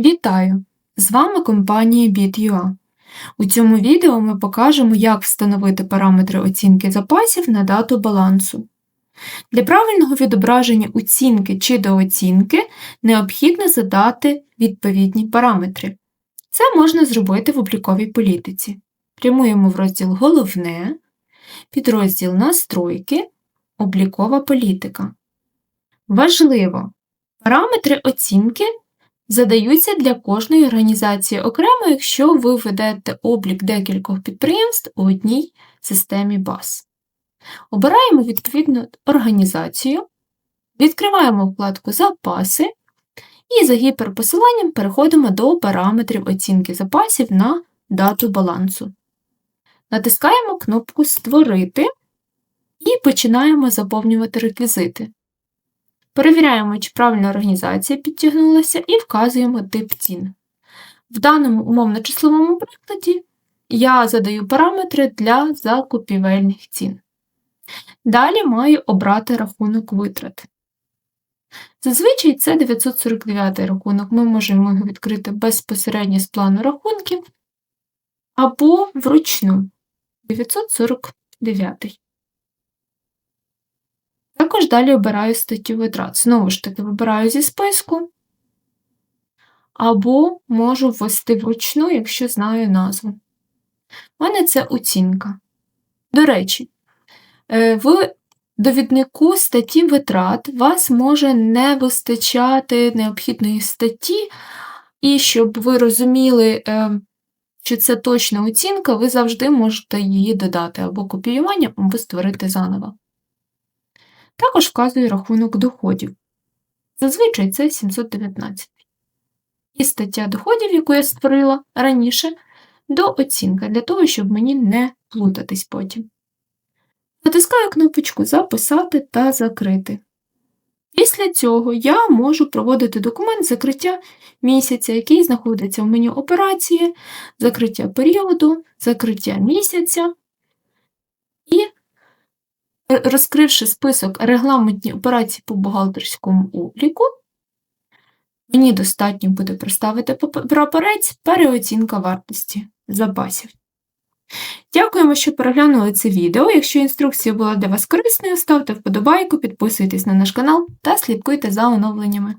Вітаю! З вами компанія BitUA. У цьому відео ми покажемо, як встановити параметри оцінки запасів на дату балансу. Для правильного відображення оцінки чи дооцінки необхідно задати відповідні параметри. Це можна зробити в обліковій політиці. Прямуємо в розділ Головне, підрозділ Настройки, Облікова політика. Важливо! Параметри оцінки задаються для кожної організації окремо, якщо ви ведете облік декількох підприємств у одній системі баз. Обираємо відповідну організацію, відкриваємо вкладку Запаси і за гіперпосиланням переходимо до параметрів оцінки запасів на дату балансу. Натискаємо кнопку Створити і починаємо заповнювати реквізити. Перевіряємо, чи правильна організація підтягнулася, і вказуємо тип цін. В даному умовно-числовому прикладі я задаю параметри для закупівельних цін. Далі маю обрати рахунок витрат. Зазвичай це 949 рахунок. Ми можемо його відкрити безпосередньо з плану рахунків або вручну 949. Також далі обираю статтю витрат. Знову ж таки, вибираю зі списку, або можу ввести вручну, якщо знаю назву. У мене це оцінка. До речі, е, в довіднику статті витрат вас може не вистачати необхідної статті, і щоб ви розуміли, е, що це точна оцінка, ви завжди можете її додати або копіюванням, або створити заново. Також вказую рахунок доходів. Зазвичай це 719. І стаття доходів, яку я створила раніше, до оцінка, для того, щоб мені не плутатись потім. Натискаю кнопочку Записати та закрити. Після цього я можу проводити документ закриття місяця, який знаходиться в меню операції, закриття періоду, закриття місяця. І розкривши список регламентні операції по бухгалтерському обліку, мені достатньо буде проставити прапорець переоцінка вартості запасів. Дякуємо, що переглянули це відео. Якщо інструкція була для вас корисною, ставте вподобайку, підписуйтесь на наш канал та слідкуйте за оновленнями.